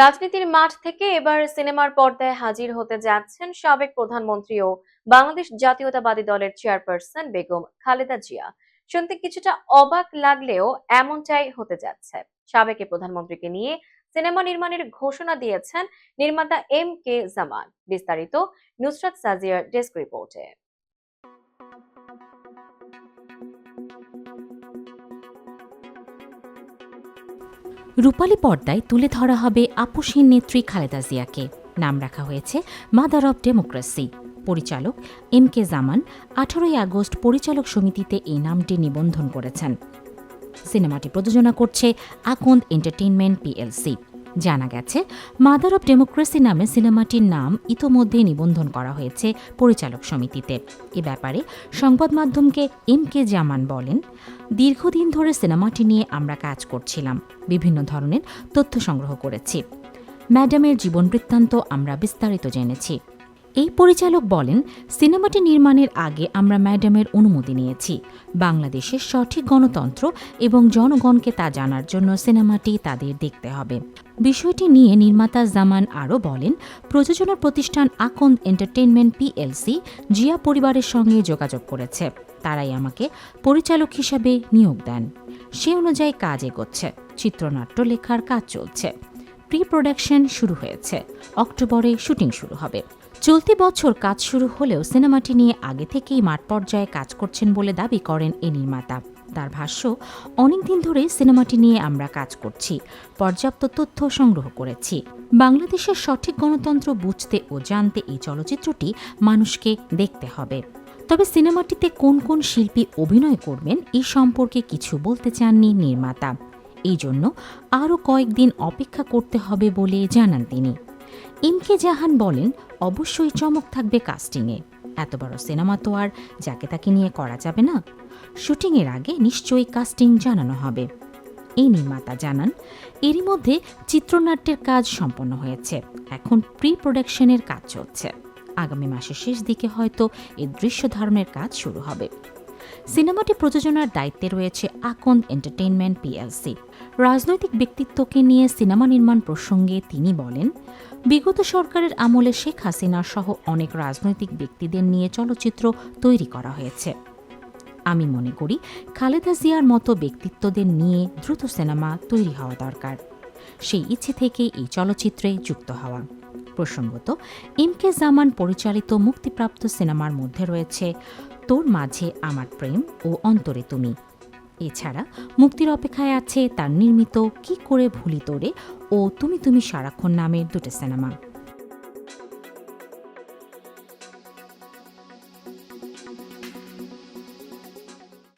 রাজনীতির মাঠ থেকে এবার সিনেমার পর্দায় হাজির হতে যাচ্ছেন সাবেক প্রধানমন্ত্রী ও বাংলাদেশ জাতীয়তাবাদী দলের চেয়ারপারসন বেগম খালেদা জিয়া। শুনতে কিছুটা অবাক লাগলেও এমনটাই হতে যাচ্ছে। সাবেক প্রধানমন্ত্রীকে নিয়ে সিনেমা নির্মাণের ঘোষণা দিয়েছেন নির্মাতা এম কে জামান। বিস্তারিত নুসরাত সাজিয়ার ডেস্ক রিপোর্টে। রূপালী পর্দায় তুলে ধরা হবে আপুসীন নেত্রী খালেদা জিয়াকে। নাম রাখা হয়েছে মাদার অব ডেমোক্রেসি পরিচালক এম কে জামান আঠারোই আগস্ট পরিচালক সমিতিতে এই নামটি নিবন্ধন করেছেন। সিনেমাটি প্রযোজনা করছে আকন্দ এন্টারটেইনমেন্ট পিএলসি। জানা গেছে, মাদার অব ডেমোক্রেসি নামে সিনেমাটির নাম ইতোমধ্যে নিবন্ধন করা হয়েছে পরিচালক সমিতিতে। এ ব্যাপারে সংবাদ মাধ্যমকে এম কে জামান বলেন, দীর্ঘদিন ধরে সিনেমাটি নিয়ে আমরা কাজ করছিলাম, বিভিন্ন ধরনের তথ্য সংগ্রহ করেছি। ম্যাডামের জীবন বৃত্তান্ত আমরা বিস্তারিত জেনেছি। এই পরিচালক বলেন, সিনেমাটি নির্মাণের আগে আমরা ম্যাডামের অনুমতি নিয়েছি। বাংলাদেশের সঠিক গণতন্ত্র এবং জনগণকে তা জানার জন্য সিনেমাটি তাদের দেখতে হবে। বিষয়টি নিয়ে নির্মাতা জামান আরও বলেন, প্রযোজনা প্রতিষ্ঠান আকন্দ এন্টারটেইনমেন্ট পিএলসি জিয়া পরিবারের সঙ্গে যোগাযোগ করেছে। তারাই আমাকে পরিচালক হিসাবে নিয়োগ দেন। সে অনুযায়ী কাজ এগোচ্ছে। চিত্রনাট্য লেখার কাজ চলছে। প্রি প্রোডাকশন শুরু হয়েছে। অক্টোবরে শুটিং শুরু হবে। চলতি বছর কাজ শুরু হলেও সিনেমাটি নিয়ে আগে থেকেই মাঠ পর্যায়ে কাজ করছেন বলে দাবি করেন এই নির্মাতা। তার ভাষ্য, অনেকদিন ধরেই সিনেমাটি নিয়ে আমরা কাজ করছি, পর্যাপ্ত তথ্য সংগ্রহ করেছি। বাংলাদেশের সঠিক গণতন্ত্র বুঝতে ও জানতে এই চলচ্চিত্রটি মানুষকে দেখতে হবে। তবে সিনেমাটিতে কোন কোন শিল্পী অভিনয় করবেন, এই সম্পর্কে কিছু বলতে চাননি নির্মাতা। এই জন্য আরও কয়েকদিন অপেক্ষা করতে হবে বলে জানান তিনি। ইমকে জাহান বলেন, অবশ্যই চমক থাকবে কাস্টিংয়ে। এত বড় সিনেমা তো আর যাকে তাকে নিয়ে করা যাবে না। শুটিংয়ের আগে নিশ্চয়ই কাস্টিং জানানো হবে। এই নির্মাতা জানান, এরই মধ্যে চিত্রনাট্যের কাজ সম্পন্ন হয়েছে। এখন প্রি প্রোডাকশনের কাজ চলছে। আগামী মাসের শেষ দিকে হয়তো এর দৃশ্য ধারণের কাজ শুরু হবে। সিনেমাটি প্রযোজনার দায়িত্বে রয়েছে আকন্দ এন্টারটেইনমেন্ট পিএলসি। রাজনৈতিক ব্যক্তিত্বকে নিয়ে সিনেমা নির্মাণ প্রসঙ্গে তিনি বলেন, বিগত সরকারের আমলে শেখ হাসিনা সহ অনেক রাজনৈতিক ব্যক্তিদের নিয়ে চলচ্চিত্র তৈরি করা হয়েছে। আমি মনে করি, খালেদা জিয়ার মতো ব্যক্তিত্বদের নিয়ে দ্রুত সিনেমা তৈরি হওয়া দরকার। সেই ইচ্ছে থেকে এই চলচ্চিত্রে যুক্ত হওয়া। প্রসঙ্গত, এম কে জামান পরিচালিত মুক্তিপ্রাপ্ত সিনেমার মধ্যে রয়েছে তোর মাঝে আমার প্রেম ও অন্তরে তুমি। এছাড়া মুক্তির অপেক্ষায় আছে তার নির্মিত কি করে ভুলি তোরে ও তুমি তুমি সারাক্ষণ নামের দুটো সিনেমা।